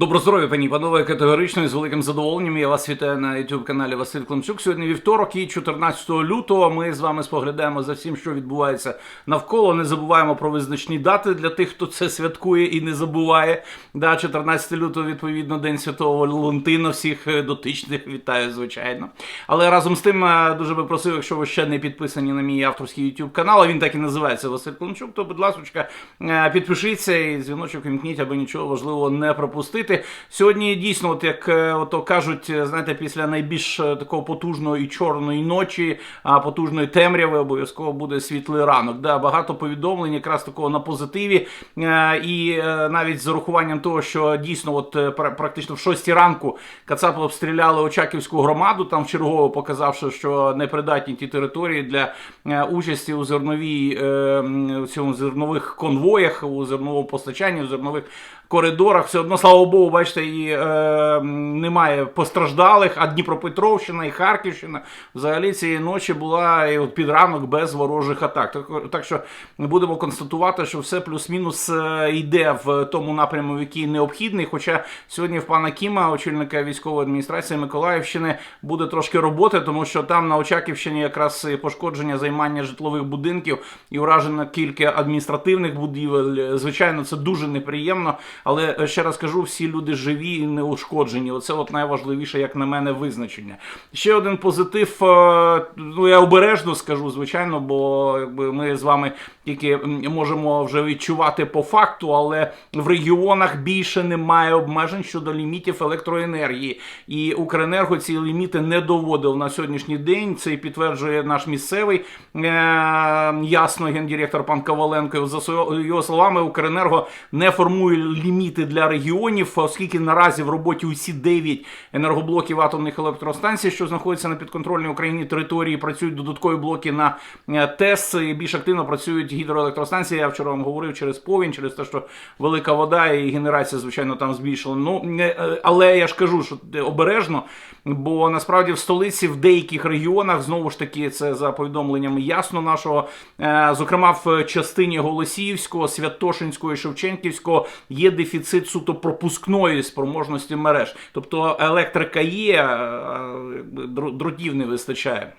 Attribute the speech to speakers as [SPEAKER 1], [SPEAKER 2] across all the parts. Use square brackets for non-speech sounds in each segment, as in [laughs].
[SPEAKER 1] Добро здоров'я, пані панове, категорично і з великим задоволенням. Я вас вітаю на youtube каналі Василь Климчук. Сьогодні вівторок і 14 лютого. Ми з вами споглядаємо за всім, що відбувається навколо. Не забуваємо про визначні дати для тих, хто це святкує і не забуває. Да, 14 лютого, відповідно, День Святого Валентина. Всіх е, дотичних вітаю, звичайно. Але разом з тим е, дуже би просив, якщо ви ще не підписані на мій авторський youtube канал, а він так і називається Василь Климчук, то, будь ласка, е, підпишіться і дзвіночок вімкніть, аби нічого важливого не пропустити. Сьогодні дійсно, от як е, ото кажуть, е, знаєте, після найбільш е, такого потужного і чорної ночі, а потужної темряви обов'язково буде світлий ранок. Да, багато повідомлень, якраз такого на позитиві. І навіть з урахуванням того, що дійсно, от практично в 6 ранку Кацапи обстріляли Очаківську громаду, там вчергово показавши, що непридатні ті території для участі у зерновій у цьому зернових конвоях, у зерновому постачанні, у зернових коридорах. Все одно, слава Богу, бачите, і е, немає постраждалих, а Дніпропетровщина і Харківщина взагалі цієї ночі була і от під ранок без ворожих атак. Так, так що будемо констатувати, що все плюс-мінус е, йде в тому напряму, який необхідний. Хоча сьогодні в пана Кіма, очільника військової адміністрації Миколаївщини, буде трошки роботи, тому що там на Очаківщині якраз пошкодження займання житлових будинків і уражено кілька адміністративних будівель. Звичайно, це дуже неприємно. Але е, ще раз кажу, всі люди живі і не ушкоджені. Оце от найважливіше, як на мене, визначення. Ще один позитив. е, Ну я обережно скажу, звичайно, бо якби ми з вами тільки можемо вже відчувати по факту, але в регіонах більше немає обмежень щодо лімітів електроенергії. І Укренерго ці ліміти не доводив на сьогоднішній день. Це підтверджує наш місцевий е, ясно гендиректор пан Коваленко. За його словами, Укренерго не формує ліміти для регіонів, оскільки наразі в роботі усі 9 енергоблоків атомних електростанцій, що знаходяться на підконтрольній Україні території, працюють додаткові блоки на е, ТЕС. І більш активно працюють гідроелектростанції. Я вчора вам говорив через повінь, через те, що велика вода і генерація, звичайно, там збільшила. Ну е, але я ж кажу, що е, обережно, бо насправді в столиці в деяких регіонах знову ж таки це за повідомленнями ясно нашого, зокрема в частині Голосіївського, Святошинського і Шевченківського є дефіцит суто пропускної спроможності мереж. Тобто електрика є, дротів не вистачає.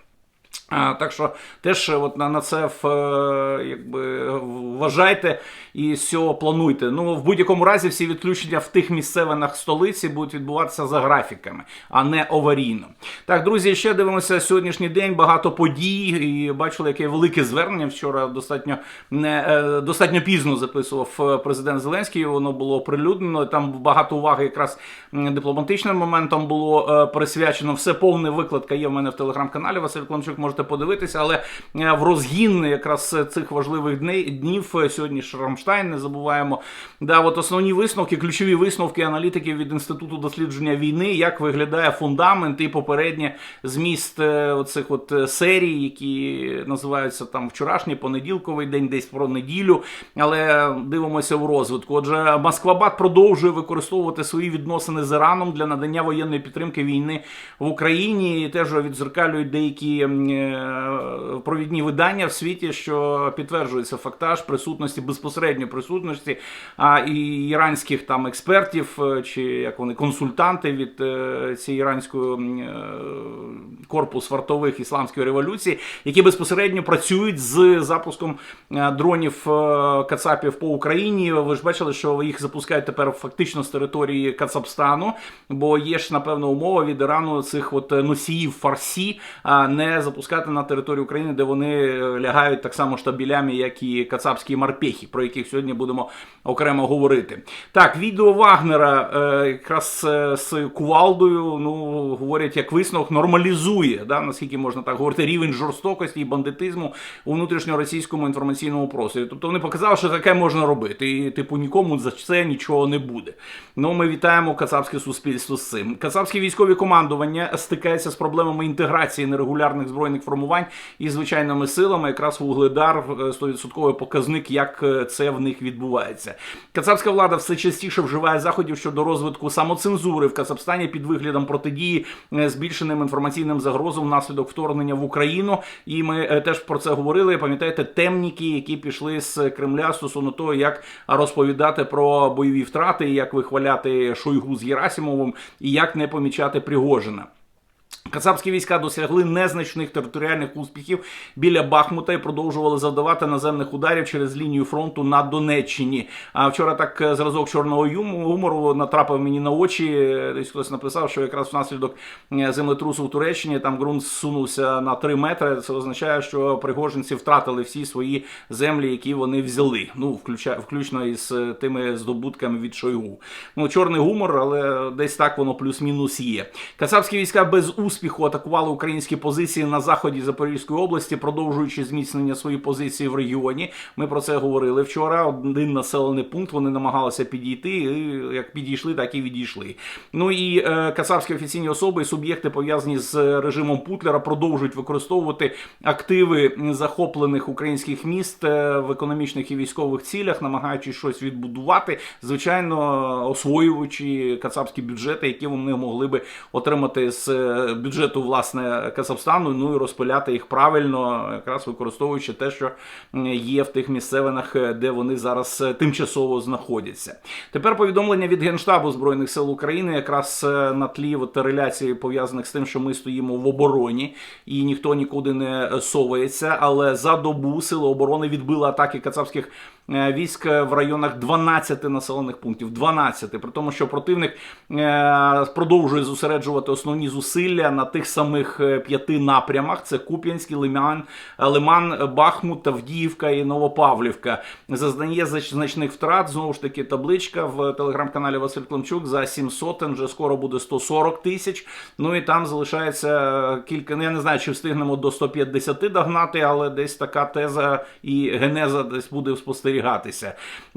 [SPEAKER 1] Так що теж е, от на, на це в, е, якби, вважайте і з цього плануйте. Ну, в будь-якому разі всі відключення в тих місцевинах столиці будуть відбуватися за графіками, а не аварійно. Так, друзі, ще дивимося сьогоднішній день. Багато подій. І бачили, яке велике звернення вчора достатньо не е, достатньо пізно записував президент Зеленський. Воно було оприлюднено. Там багато уваги якраз дипломатичним моментом було присвячено. Все повне викладка є в мене в телеграм-каналі. Василь Климчук можете подивитися, але е, в розгін якраз цих важливих днів е, сьогодні ж Рамштайн, не забуваємо. Да, от основні висновки, ключові висновки аналітиків від інституту дослідження війни, як виглядає фундамент і попереднє зміст е, оцих от серій, які називаються там вчорашній понеділковий день, десь про неділю. Але дивимося в розвитку. Отже, Москвабад продовжує використовувати свої відносини з Іраном для надання воєнної підтримки війни в Україні. І теж відзеркалюють деякі провідні видання в світі, що підтверджується фактаж присутності безпосередньої присутності а, і іранських там експертів е, чи як вони консультанти від е, цієї іранської е, корпус вартових ісламської революції, які безпосередньо працюють з запуском е, дронів е, Кацапів по Україні. Ви ж бачили, що їх запускають тепер фактично з території Кацапстану, бо є ж напевно умова від Ірану цих от носіїв фарсі не запускати на територію України, де вони е, лягають так само штабілями, як і кацапські марпехи, про яких сьогодні будемо окремо говорити. Так, відео Вагнера е, якраз е, з кувалдою, ну говорять, як висновок нормалізує, да, наскільки можна так говорити, рівень жорстокості і бандитизму у внутрішньоросійському інформаційному просторі. Тобто вони показали, що таке можна робити, і типу нікому за це нічого не буде. Ну, ми вітаємо кацапське суспільство з цим. Кацапське військове командування стикається з проблемами інтеграції нерегулярних збройних сухопутних формувань і звичайними силами. Якраз вугледар е, 100% показник, як е, це в них відбувається. Кацапська влада все частіше вживає заходів щодо розвитку самоцензури в Кацапстані під виглядом протидії е, збільшеним інформаційним загрозам внаслідок вторгнення в Україну. І ми е, теж про це говорили. Пам'ятаєте, темніки, які пішли з Кремля стосовно того, як розповідати про бойові втрати, як вихваляти Шойгу з Герасимовим і як не помічати Пригожина. Кацапські війська досягли незначних територіальних успіхів біля Бахмута і продовжували завдавати наземних ударів через лінію фронту на Донеччині. А вчора так е, зразок чорного гумору натрапив мені на очі. Е, Десь хтось написав, що якраз внаслідок е, землетрусу в Туреччині там ґрунт зсунувся на 3 метри. Це означає, що пригожинці втратили всі свої землі, які вони взяли. Ну, включа, включно із тими здобутками від Шойгу. Ну, чорний гумор, але десь так воно плюс-мінус є. Кацапські війська без успіху атакували українські позиції на заході Запорізької області, продовжуючи зміцнення своїх позицій в регіоні. Ми про це говорили вчора. Один населений пункт вони намагалися підійти. і Як підійшли, так і відійшли. Ну і е, кацапські офіційні особи і суб'єкти пов'язані з режимом Путлера продовжують використовувати активи захоплених українських міст е, в економічних і військових цілях, намагаючись щось відбудувати, звичайно, освоюючи кацапські бюджети, які вони могли би отримати з е, бюджету власне Казахстану, ну і розпиляти їх правильно, якраз використовуючи те, що є в тих місцевинах, де вони зараз е, тимчасово знаходяться. Тепер повідомлення від Генштабу Збройних сил України, якраз е, на тлі реляції пов'язаних з тим, що ми стоїмо в обороні і ніхто нікуди не совається. Але за добу сили оборони відбили атаки кацапських військ в районах 12 населених пунктів. 12. При тому, що противник е, продовжує зосереджувати основні зусилля на тих самих е, п'яти напрямах: це Куп'янський, Лиман, е, Лиман, Бахмут, Авдіївка і Новопавлівка. Зазнає значних втрат. Знову ж таки, табличка в телеграм-каналі Василь Климчук за 700, вже скоро буде 140 тисяч. Ну і там залишається кілька. Ну я не знаю, чи встигнемо до 150 догнати, але десь така теза і генеза десь буде спостерігатися.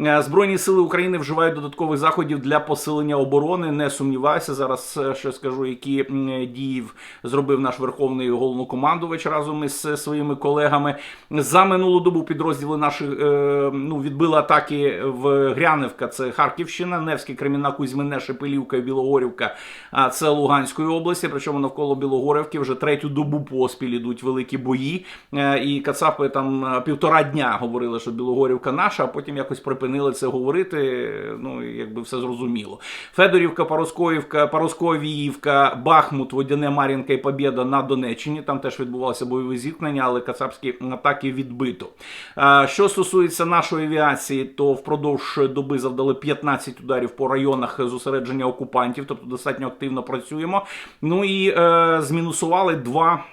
[SPEAKER 1] Е, Збройні сили України вживають додаткових заходів для посилення оборони. Не сумніваюся. Зараз е, що скажу, які дії зробив наш верховний головнокомандувач разом із е, своїми колегами. За минулу добу підрозділи наші е, ну, відбили атаки в Гряневка, це Харківщина, Невське, Креміна, Кузьмине, Шепелівка і Білогорівка. А це Луганської області. Причому навколо Білогорівки вже третю добу поспіль ідуть великі бої. Е, І Кацапи там е, півтора дня говорили, що Білогорівка наша, а потім якось припинили це говорити. Ну якби все зрозуміло. Федорівка, Пароскоївка, Паросковіївка, Бахмут, Водяне, Мар'їнка і Побєда на Донеччині. Там теж відбувалося бойові зіткнення, але кацапські атаки відбито. Що стосується нашої авіації, то впродовж доби завдали 15 ударів по районах зосередження окупантів, тобто достатньо активно працюємо. Ну і е, змінусували два.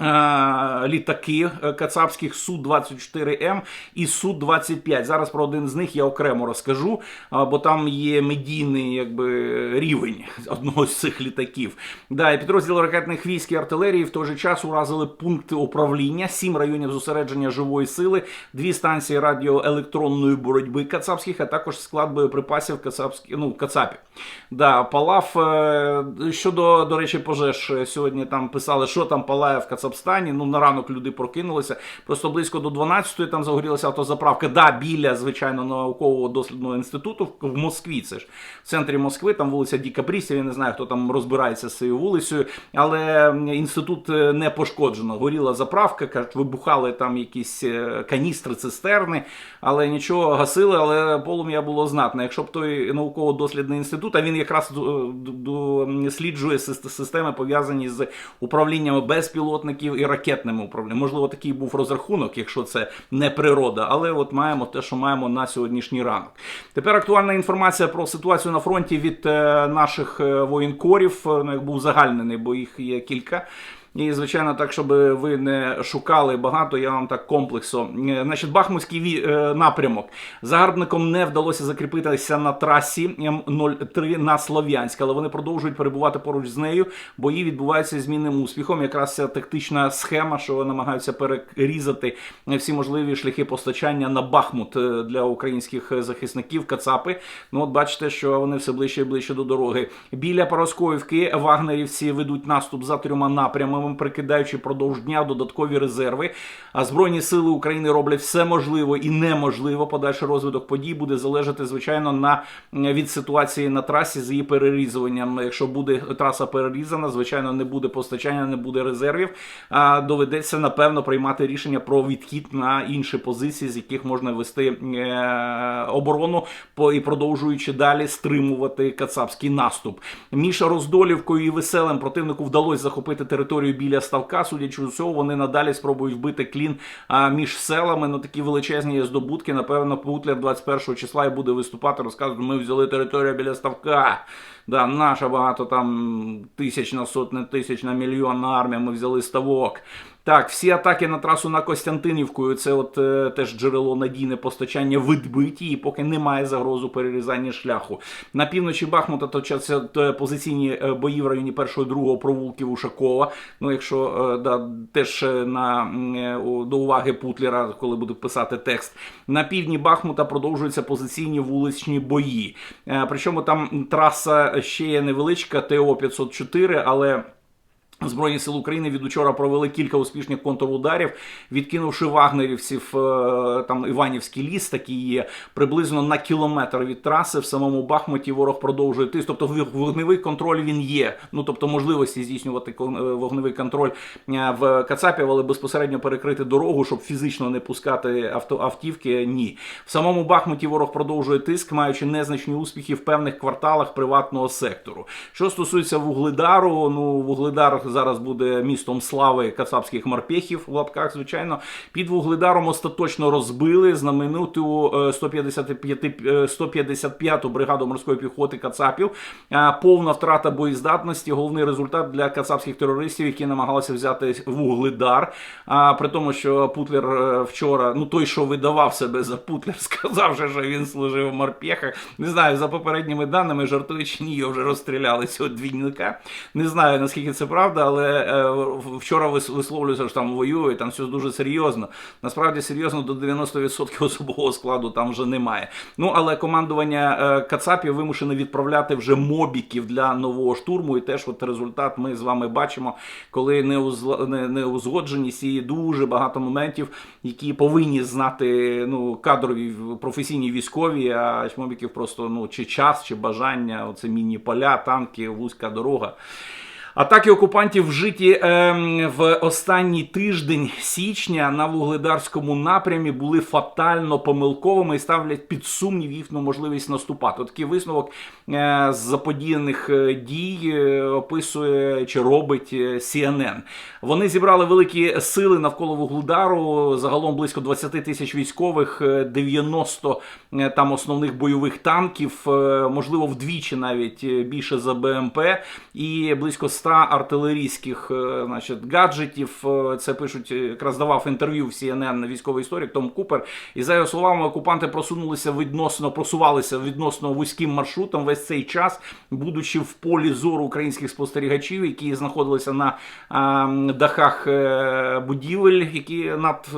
[SPEAKER 1] Е, Літаки е, кацапських Су-24М і Су-25. Зараз про один з них я окремо розкажу, бо там є медійний якби, рівень [laughs] одного з цих літаків. Да, і підрозділи ракетних військ і артилерії в той же час уразили пункти управління, сім районів зосередження живої сили, дві станції радіоелектронної боротьби кацапських, а також склад боєприпасів кацапських, ну, кацапів. Да, палав е, щодо, до речі, пожеж сьогодні там писали, що там палає в Кацапстані. Ну, на ранок люди прокинулися. Просто близько до 12-ї там загорілася автозаправка. Да, біля, звичайно, наукового дослідного інституту в- Москві. Це ж в центрі Москви, там вулиця Дікапрісів, я не знаю, хто там розбирається з цією вулицею, але інститут е, не пошкоджено. Горіла заправка, кажуть, вибухали там якісь е, каністри, цистерни, але нічого гасили, але полум'я було знатне. Якщо б той науково-дослідний інститут, а він якраз до- досліджує системи, пов'язані з управліннями безпілотників і ракетними управлінням. Можливо, такий був розрахунок, якщо це не природа, але от маємо те, що маємо на сьогоднішній ранок. Тепер актуальна інформація про ситуацію на фронті від е, наших е, воєнкорів. Е, Ну, як був загальнений, бо їх є кілька. І, звичайно, так, щоб ви не шукали багато, я вам так комплексо. Е, Значить, Бахмутський е, напрямок. Загарбникам не вдалося закріпитися на трасі М03 на Слов'янськ, але вони продовжують перебувати поруч з нею. Бої відбуваються з мінним успіхом. Якраз ця тактична схема, що намагаються перерізати всі можливі шляхи постачання на Бахмут е, для українських захисників, Кацапи. Ну, от бачите, що вони все ближче і ближче до дороги. Біля Пароскоївки вагнерівці ведуть наступ за трьома напрямами. Штурмом, прикидаючи продовж дня додаткові резерви. А збройні сили України роблять все можливе і неможливо. Подальший розвиток подій буде залежати звичайно на від ситуації на трасі з її перерізуванням. Якщо буде траса перерізана, звичайно, не буде постачання, не буде резервів. А доведеться напевно приймати рішення про відхід на інші позиції, з яких можна вести е, оборону по і продовжуючи далі стримувати кацапський наступ. Між Роздолівкою і веселим противнику вдалося захопити територію біля ставка. Судячи з цього, вони надалі спробують вбити клін а, між селами. Ну такі величезні здобутки. Напевно, Путлер 21 числа і буде виступати, розказувати, ми взяли територію біля ставка. Да, наша багато там тисяч на сотні тисяч на мільйон на армія. Ми взяли ставок. Так, всі атаки на трасу на Костянтинівкою, це от е, теж джерело надійне постачання відбиті, і поки немає загрозу перерізання шляху. На півночі Бахмута точаться е, позиційні е, бої в районі першого другого провулків Ушакова. Ну, якщо е, да, теж е, на, е, до уваги Путлера, коли буду писати текст. На півдні Бахмута продовжуються позиційні вуличні бої. Е, Причому там траса ще є невеличка, ТО 504, але. Збройні сили України від учора провели кілька успішних контрударів, відкинувши вагнерівців е, там Іванівський ліс, такий є приблизно на кілометр від траси. В самому Бахмуті ворог продовжує тиск. Тобто вогневий контроль він є. Ну тобто можливості здійснювати е, вогневий контроль е, в Кацапів, але безпосередньо перекрити дорогу, щоб фізично не пускати авто автівки. Ні, в самому Бахмуті ворог продовжує тиск, маючи незначні успіхи в певних кварталах приватного сектору. Що стосується Вугледару, ну Вугледар зараз буде містом слави кацапських морпехів в лапках, звичайно. Під Вугледаром остаточно розбили знамениту е, 155, е, 155-ту бригаду морської піхоти Кацапів. Е, Повна втрата боєздатності. Головний результат для кацапських терористів, які намагалися взяти Вугледар. А при тому, що Путлер вчора, ну той, що видавав себе за Путлер, [laughs] сказав, що він служив в морпехах. Не знаю, за попередніми даними, жартує чи ні, його вже розстріляли цього двійника. Не знаю наскільки це правда, але е, вчора вис- висловлюється, що там воює, там все дуже серйозно. Насправді серйозно до 90% особового складу там вже немає. Ну але командування е, Кацапів вимушене відправляти вже мобіків для нового штурму. І теж от результат ми з вами бачимо, коли не, узла- не, не узгодженість і дуже багато моментів, які повинні знати ну, кадрові професійні військові, а мобіків просто ну, чи час, чи бажання, оце міні поля, танки, вузька дорога. Атаки окупантів вжиті ем, в останній тиждень січня на вугледарському напрямі були фатально помилковими і ставлять під сумнів їхню можливість наступати. Такий висновок е, з заподіяних е, дій е, описує чи робить е, CNN. Вони зібрали великі сили навколо вугледару. Загалом близько 20 тисяч військових, е, 90 е, там основних бойових танків, е, можливо, вдвічі навіть е, більше за БМП, і близько 100 артилерійських е, значить, гаджетів. Е, Це пишуть, е, якраз давав інтерв'ю в CNN військовий історик Том Купер. І за його словами, окупанти просунулися відносно, просувалися відносно вузьким маршрутом весь цей час, будучи в полі зору українських спостерігачів, які знаходилися на е, дахах будівель, які над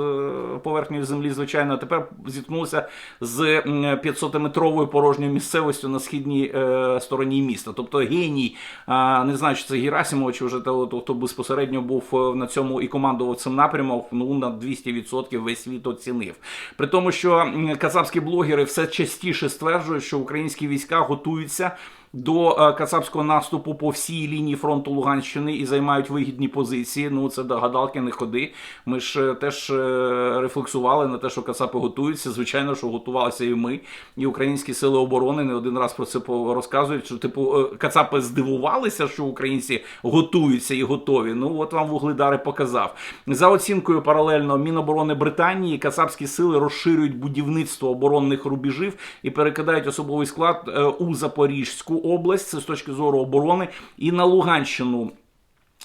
[SPEAKER 1] поверхнею землі, звичайно, тепер зіткнулися з 500-метровою порожньою місцевістю на східній е, стороні міста. Тобто геній, е, не знаю, чи це Герасимов, чи вже того, хто безпосередньо був е, на цьому і командував цим напрямом, ну на 200% весь світ оцінив. При тому, що казахські блогери все частіше стверджують, що українські війська готуються до е, кацапського наступу по всій лінії фронту Луганщини і займають вигідні позиції. Ну це до гадалки не ходи. Ми ж е, теж е, рефлексували на те, що кацапи готуються. Звичайно, що готувалися і ми, і українські сили оборони не один раз про це розказують. Що типу кацапи здивувалися, що українці готуються і готові. Ну от вам вугледари показав за оцінкою паралельно Міноборони Британії. Кацапські сили розширюють будівництво оборонних рубежів і перекидають особовий склад у Запорізьку область. Це з точки зору оборони і на Луганщину.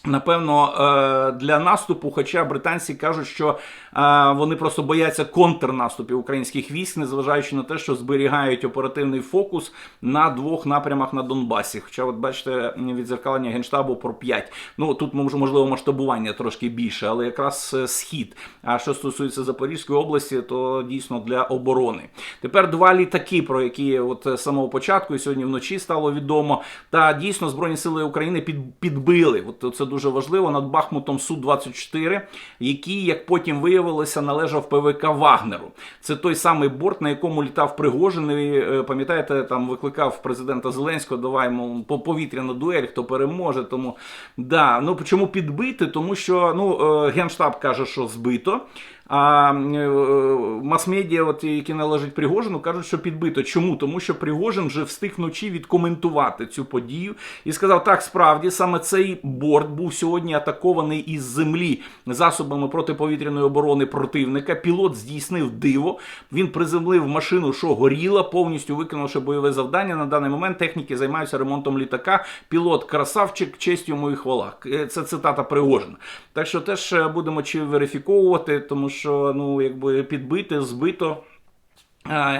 [SPEAKER 1] Напевно, е, для наступу, хоча британці кажуть, що е, вони просто бояться контрнаступів українських військ, незважаючи на те, що зберігають оперативний фокус на двох напрямах на Донбасі. Хоча, от бачите, відзеркалення генштабу про 5. Ну тут можливо масштабування трошки більше, але якраз е, схід. А що стосується Запорізької області, то дійсно для оборони. Тепер два літаки, про які от з самого початку і сьогодні вночі стало відомо. Та дійсно збройні сили України підбили. От це дуже важливо, над Бахмутом Су-24, який, як потім виявилося, належав ПВК Вагнеру. Це той самий борт, на якому літав Пригожин. І, е, пам'ятаєте, там викликав президента Зеленського, Даваймо по повітряну дуель, хто переможе. Тому да, ну чому підбити? Тому що ну е, генштаб каже, що збито. А е, мас-медіа, от, які належать Пригожину, кажуть, що підбито. Чому? Тому що Пригожин вже встиг вночі відкоментувати цю подію і сказав: так, справді саме цей борт був сьогодні атакований із землі засобами протиповітряної оборони противника. Пілот здійснив диво. Він приземлив машину, що горіла, повністю виконавши бойове завдання. На даний момент техніки займаються ремонтом літака. Пілот красавчик, честь йому і хвала. Е, Це цитата Пригожина. Так що теж е, будемо чи верифіковувати, тому ну якби підбити, збито.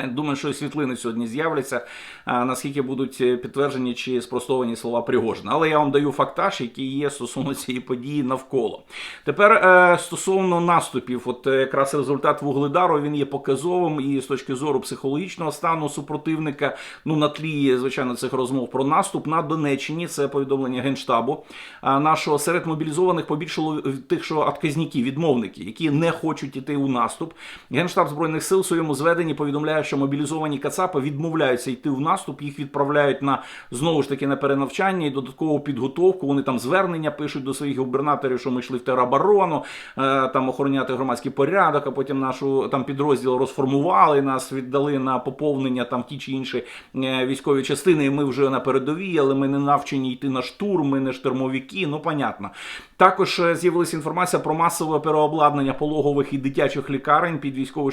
[SPEAKER 1] Думаю, що і світлини сьогодні з'являться, наскільки будуть е, підтверджені чи спростовані слова Пригожина. Але я вам даю фактаж, який є стосовно [laughs] цієї події навколо. Тепер е, стосовно наступів, от е, якраз результат вугледару він є показовим і з точки зору психологічного стану супротивника. Ну на тлі звичайно цих розмов про наступ на Донеччині. Це повідомлення генштабу нашого серед мобілізованих побільшало тих, що отказники, відмовники, які не хочуть іти у наступ. Генштаб збройних сил в своєму зведенні повідомляє, що мобілізовані кацапи відмовляються йти в наступ. Їх відправляють на знову ж таки на перенавчання і додаткову підготовку. Вони там звернення пишуть до своїх губернаторів, що ми йшли в тероборону, е, там охороняти громадський порядок. А потім нашу там підрозділ розформували. Нас віддали на поповнення там ті чи інші е, військові частини. І ми вже на передовій, але ми не навчені йти на штурм. Ми не штурмовики. Ну понятно. Також е, з'явилася інформація про масове переобладнання пологових і дитячих лікарень під військові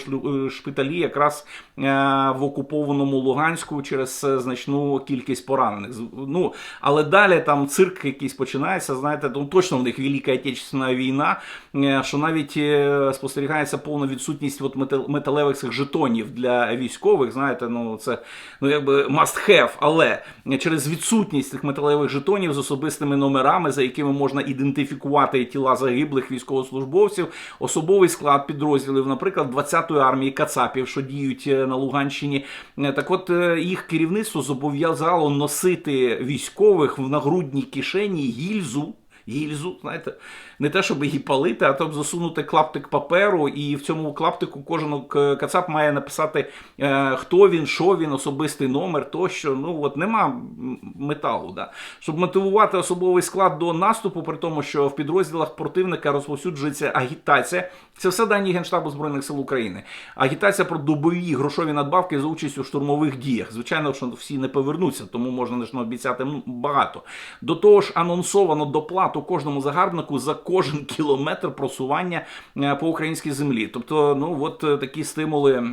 [SPEAKER 1] шпиталі, якраз в окупованому Луганську через е, значну кількість поранених. Ну але далі там цирк якийсь починається. Знаєте, ну точно в них Велика Отечественна війна, е, що навіть е, спостерігається повна відсутність от металевих цих жетонів для військових. Знаєте, ну це ну якби must have, але через відсутність цих металевих жетонів з особистими номерами, за якими можна ідентифікувати тіла загиблих військовослужбовців, особовий склад підрозділів, наприклад, 20-ї армії Кацапів, що діють на Луганщині. Так от їх керівництво зобов'язало носити військових в нагрудній кишені гільзу. Гільзу, знаєте, не те, щоб її палити, а то засунути клаптик паперу, і в цьому клаптику кожен кацап має написати, е, хто він, що він, особистий номер, тощо. Ну от нема металу. Да. Щоб мотивувати особовий склад до наступу, при тому, що в підрозділах противника розповсюджується агітація. Це все дані Генштабу Збройних сил України. Агітація про добові грошові надбавки за участь у штурмових діях. Звичайно, що всі не повернуться, тому можна лише обіцяти багато. До того ж, анонсовано доплату кожному загарбнику за кожен кілометр просування е, по українській землі. Тобто, ну от е, такі стимули.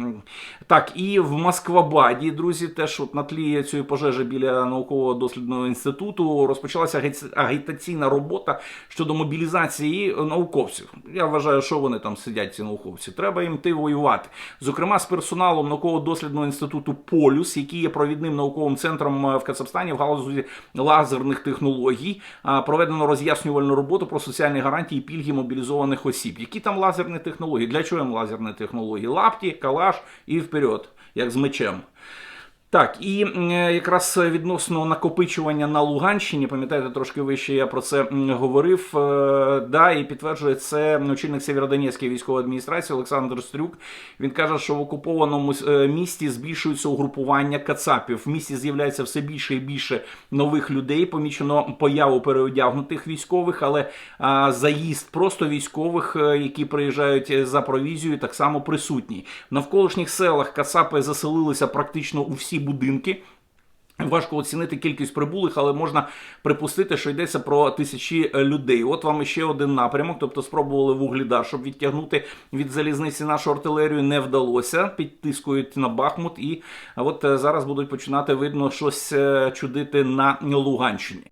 [SPEAKER 1] Так, і в Москвабаді, друзі, теж от на тлі цієї пожежі біля наукового дослідного інституту розпочалася агі- агітаційна робота щодо мобілізації науковців. Я вважаю, що вони там сидять, ці науковці. Треба їм йти воювати. Зокрема, з персоналом науково-дослідного інституту Полюс, який є провідним науковим центром е, в Казахстані в галузі лазерних технологій, проведено роз'яснювальну роботу про соціальні гарантії пільги мобілізованих осіб. Які там лазерні технології? Для чого їм лазерні технології? Лапті, калаш і вперед, як з мечем. Так, і е, якраз відносно накопичування на Луганщині, пам'ятаєте, трошки вище я про це говорив. е, Да, і підтверджує це очільник Сєвєродонецької військової адміністрації Олександр Стрюк. Він каже, що в окупованому е, місті збільшується угрупування кацапів. В місті з'являється все більше і більше нових людей. Помічено появу переодягнутих військових, але заїзд просто військових, які приїжджають за провізією, так само присутній. В навколишніх селах кацапи заселилися практично у всі будинки. Важко оцінити кількість прибулих, але можна припустити, що йдеться про тисячі е, людей. От вам ще один напрямок. Тобто спробували вугліда, щоб відтягнути від залізниці нашу артилерію. Не вдалося. Підтискують на Бахмут, і от е, зараз будуть починати видно щось е, чудити на Луганщині.